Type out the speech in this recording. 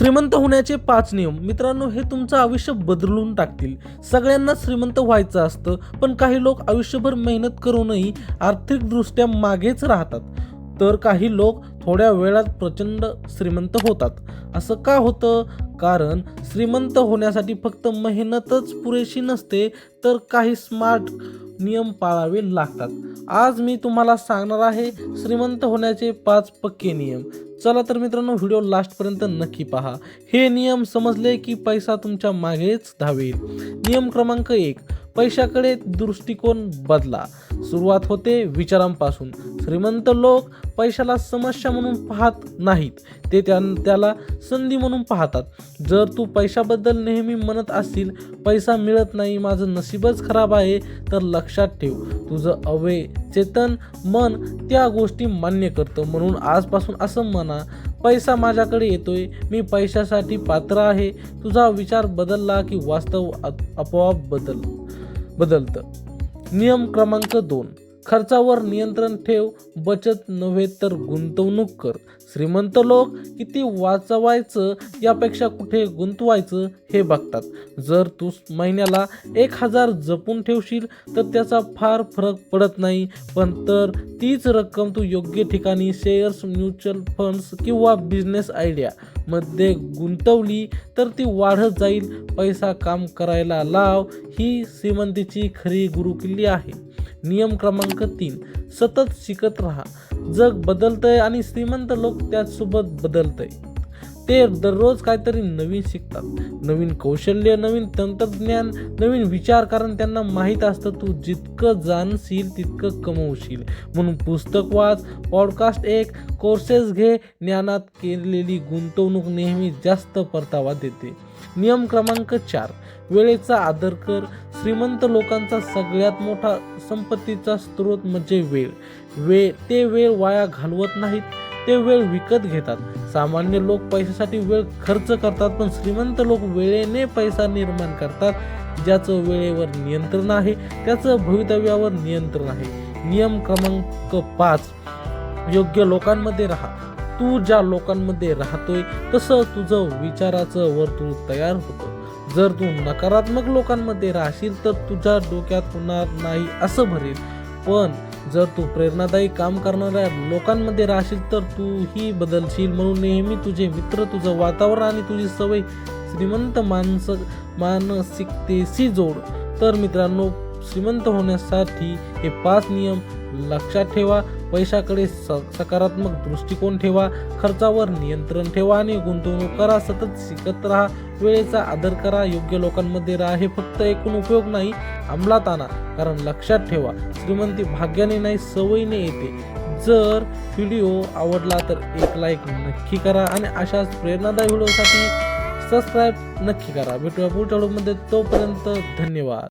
श्रीमंत होण्याचे पाच नियम. मित्रांनो हे तुमचं आयुष्य बदलून टाकतील. सगळ्यांना श्रीमंत व्हायचं असतं पण काही लोक आयुष्यभर मेहनत करूनही आर्थिकदृष्ट्या मागेच राहतात. तर काही लोक थोड्या वेळात प्रचंड श्रीमंत होतात. असं का होतं? कारण श्रीमंत होण्यासाठी फक्त मेहनतच पुरेशी नसते तर काही स्मार्ट नियम पाळावे लागतात. आज मी तुम्हाला सांगणार आहे श्रीमंत होण्याचे पाच पक्के नियम. चला तर मित्रांनो व्हिडिओ लास्टपर्यंत नक्की पहा. हे नियम समजले की पैसा तुमच्या मागेच धावेल. नियम क्रमांक एक पैशाकडे दृष्टिकोन बदला. सुरुवात होते विचारांपासून. श्रीमंत लोक पैशाला समस्या म्हणून पाहत नाहीत. ते त्या त्याला संधी म्हणून पाहतात. जर तू पैशाबद्दल नेहमी म्हणत असतील पैसा मिळत नाही माझं नशीबच खराब आहे तर लक्षात ठेव. तुझं अवे चेतन मन त्या गोष्टी मान्य करतं. म्हणून आजपासून असं म्हणा पैसा माझ्याकडे येतोय मी पैशासाठी पात्र आहे. तुझा विचार बदलला की वास्तव आपोआप बदल. बदलतं. नियम क्रमांक दोन. खर्चावर नियंत्रण ठेव बचत नव्हे तर गुंतवणूक कर. श्रीमंत लोक किती वाचवायचं यापेक्षा कुठे गुंतवायचं हे बघतात. जर तू महिन्याला एक हजार जपून ठेवशील तर त्याचा फार फरक पडत नाही. पण तर तीच रक्कम तू योग्य ठिकाणी शेअर्स म्युच्युअल फंड्स किंवा बिझनेस आयडिया मध्ये गुंतवली तर ती वाढत जाईल. पैसा काम करायला लाव. ही श्रीमंतीची खरी गुरुकिल्ली आहे. नियम क्रमांक तीन. सतत शिकत राहा. जग बदलतंय आणि श्रीमंत लोक त्याचसोबत बदलतंय. ते दररोज काहीतरी नवीन शिकतात. नवीन कौशल्य नवीन तंत्रज्ञान नवीन विचार कारण त्यांना माहीत असतं तू जितकं जाणशील तितकं कमवशील. म्हणून पुस्तक वाच पॉडकास्ट एक कोर्सेस घे. ज्ञानात केलेली गुंतवणूक नेहमी जास्त परतावा देते. नियम क्रमांक चार. वेळेचा आदर कर. श्रीमंत लोकांचा सगळ्यात मोठा संपत्तीचा स्रोत म्हणजे वेळ. वेळ ते वेळ वाया घालवत नाहीत. ते वेळ विकत घेतात. सामान्य लोक पैशासाठी वेळ खर्च करतात पण श्रीमंत लोक वेळेने पैसा निर्माण करतात ज्याचं वेळेवर नियंत्रण आहे त्याचं भवितव्यावर नियंत्रण आहे. नियम क्रमांक पाच. योग्य लोकांमध्ये राहा. तू ज्या लोकांमध्ये राहतोय तसं तुझं विचाराचं वर्तुळ तयार होतं. जर तू नकारात्मक लोकांमध्ये राहशील तर तुझ्या डोक्यात होणार नाही असं भरेल. पण जर तू प्रेरणादायी काम करणाऱ्या लोकांमध्ये राहशील तर तूही बदलशील. म्हणून नेहमी तुझे मित्र तुझं वातावरण आणि तुझी सवय श्रीमंत माणसं मानसिकतेशी जोड. तर मित्रांनो श्रीमंत होण्यासाठी हे पाच नियम लक्षात ठेवा. पैशाकडे स सकारात्मक दृष्टिकोन ठेवा खर्चावर नियंत्रण ठेवा आणि गुंतवणूक करा सतत शिकत राहा. वेळेचा आदर करा योग्य लोकांमध्ये राहा हे फक्त एकूण उपयोग नाही अंमलात आणा. कारण लक्षात ठेवा श्रीमंती भाग्याने नाही सवयीने येते. जर व्हिडिओ आवडला तर एक लाईक नक्की करा आणि अशाच प्रेरणादायी व्हिडिओसाठी सबस्क्राईब नक्की करा. भेटूया पुढच्या व्हिडिओमध्ये. तोपर्यंत धन्यवाद.